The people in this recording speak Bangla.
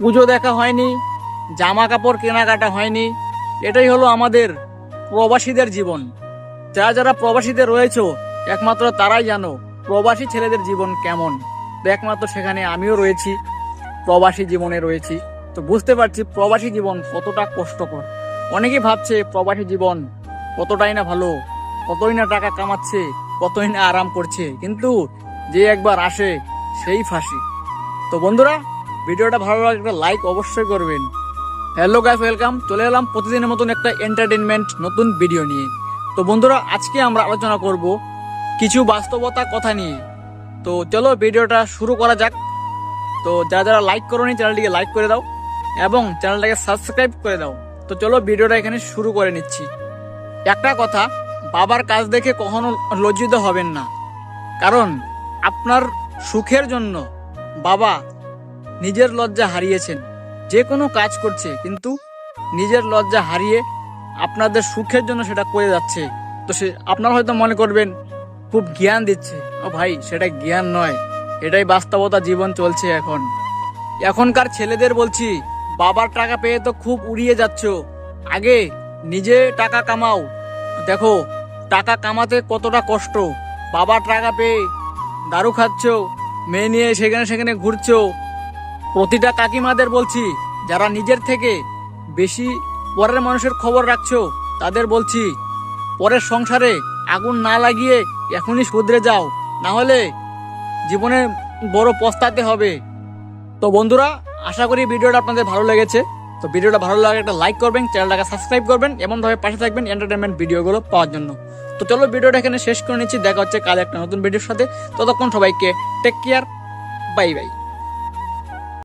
পুজো দেখা হয়নি জামা কাপড় কেনাকাটা হয়নি, এটাই হলো আমাদের প্রবাসীদের জীবন। যারা যারা প্রবাসীদের রয়েছে, একমাত্র তারাই জানো প্রবাসী ছেলেদের জীবন কেমন। একমাত্র সেখানে আমিও রয়েছি, প্রবাসী জীবনে রয়েছি। তো বুঝতে পারছি প্রবাসী জীবন কতটা কষ্টকর। অনেকেই ভাবছে প্রবাসী জীবন কতটাই না ভালো, কতই না টাকা কামাচ্ছে, কতই না আরাম করছে, কিন্তু যে একবার আসে সেই ফাঁসি। তো বন্ধুরা ভিডিওটা ভালো লাগলে একটা লাইক অবশ্যই করবেন। হ্যালো গাইস ওয়েলকাম চলে এলাম প্রতিদিনের মতন একটা এন্টারটেনমেন্ট নতুন ভিডিও নিয়ে। তো বন্ধুরা, আজকে আমরা আলোচনা করব কিছু বাস্তবতা কথা নিয়ে। তো চলো ভিডিওটা শুরু করা যাক। তো যারা যারা লাইক করোনি, চ্যানেলটিকে লাইক করে দাও এবং চ্যানেলটাকে সাবস্ক্রাইব করে দাও। তো চলো ভিডিওটা এখানে শুরু করে নিচ্ছি। একটা কথা, বাবার কাজ দেখে কখনো লজ্জিত হবেন না। কারণ, আপনার সুখের জন্য বাবা নিজের লজ্জা হারিয়েছেন। যে কোনো কাজ করছে, কিন্তু নিজের লজ্জা হারিয়ে আপনাদের সুখের জন্য সেটা করে যাচ্ছে। তো সে, আপনারা হয়তো মনে করবেন, খুব জ্ঞান দিচ্ছে। ও ভাই, সেটা জ্ঞান নয়। এটাই বাস্তবতা জীবন চলছে এখন। এখনকার ছেলেদের বলছি, বাবার টাকা পেয়ে তো খুব উড়িয়ে যাচ্ছ। আগে নিজে টাকা কামাও। দেখো, টাকা কামাতে কতটা কষ্ট। বাবার টাকা পেয়ে দারু খাচ্ছ, মেয়ে নিয়ে সেখানে সেখানে ঘুরছো। প্রতিটা কাকিমাদের বলছি, যারা নিজের থেকে বেশি পরের মানুষের খবর রাখছো, তাদের বলছি, পরের সংসারে আগুন না লাগিয়ে এখনই শুধরে যাও, না হলে জীবনে বড় পস্তাতে হবে। তো বন্ধুরা, আশা করি ভিডিওটা আপনাদের ভালো লেগেছে। তো ভিডিওটা ভালো লাগে একটা লাইক করবেন, চ্যানেলটাকে সাবস্ক্রাইব করবেন, এমনভাবে পাশে থাকবেন এন্টারটেনমেন্ট ভিডিওগুলো পাওয়ার জন্য। তো চলো ভিডিওটা এখানে শেষ করে নিচ্ছি, দেখা হচ্ছে কাল একটা নতুন ভিডিওর সাথে। ততক্ষণ সবাইকে টেক কেয়ার বাই বাই